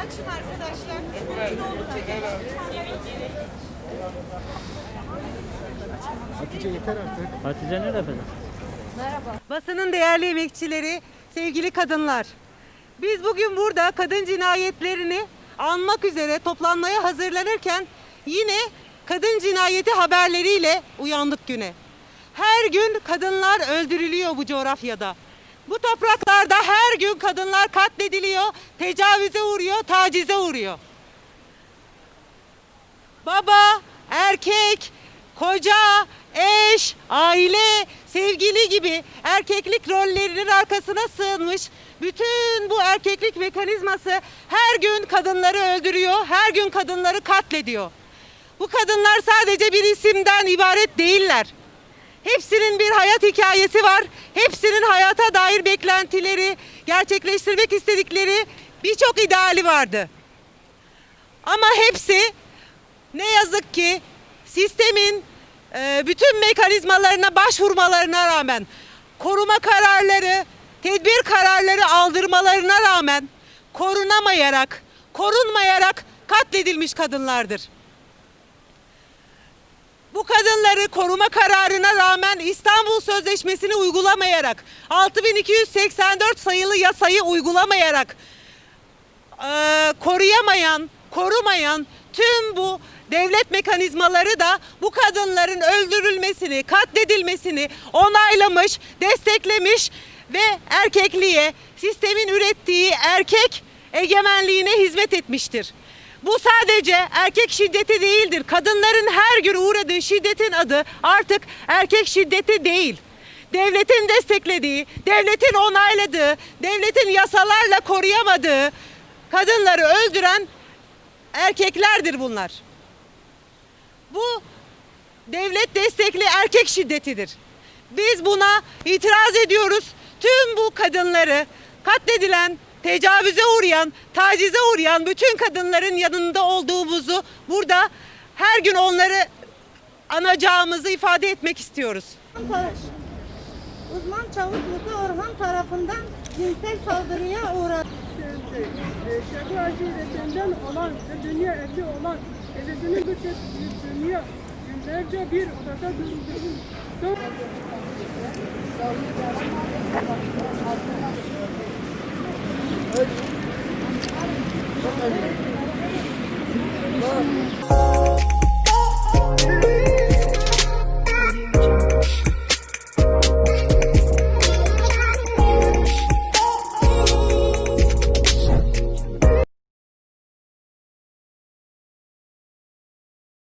Açın arkadaşlar. Hatice yeter artık. Hatice nerede efendim? Basının değerli emekçileri, sevgili kadınlar. Biz bugün burada kadın cinayetlerini anmak üzere toplanmaya hazırlanırken yine kadın cinayeti haberleriyle uyandık güne. Her gün kadınlar öldürülüyor bu coğrafyada. Bu topraklarda her gün kadınlar katlediliyor, tecavüze uğruyor, tacize uğruyor. Baba, erkek, koca, eş, aile, sevgili gibi erkeklik rollerinin arkasına sığınmış bütün bu erkeklik mekanizması her gün kadınları öldürüyor, her gün kadınları katlediyor. Bu kadınlar sadece bir isimden ibaret değiller. Hepsinin bir hayat hikayesi var. Hepsinin hayata dair beklentileri, gerçekleştirmek istedikleri birçok ideali vardı. Ama hepsi ne yazık ki sistemin e, bütün mekanizmalarına başvurmalarına rağmen koruma kararları, tedbir kararları aldırmalarına rağmen korunamayarak, korunmayarak katledilmiş kadınlardır. Bu kadınları koruma kararına rağmen İstanbul Sözleşmesi'ni uygulamayarak, 6284 sayılı yasayı uygulamayarak eee, koruyamayan, korumayan tüm bu devlet mekanizmaları da bu kadınların öldürülmesini, katledilmesini onaylamış, desteklemiş ve erkekliğe, sistemin ürettiği erkek egemenliğine hizmet etmiştir. Bu sadece erkek şiddeti değildir. Kadınların her gün uğradığı şiddetin adı artık erkek şiddeti değil. Devletin desteklediği, devletin onayladığı, devletin yasalarla koruyamadığı kadınları öldüren erkeklerdir bunlar. Bu devlet destekli erkek şiddetidir. Biz buna itiraz ediyoruz. Tüm bu kadınları katledilen, tecavüze uğrayan, tacize uğrayan bütün kadınların yanında olduğumuzu burada her gün onları anacağımızı ifade etmek istiyoruz. Uzman çavuş Musa Orhan tarafından cinsel saldırıya uğradı. Şefi aşiretinden olan ve dünya evli olan evlisinin kez dünya günlerce bir odada durduğunu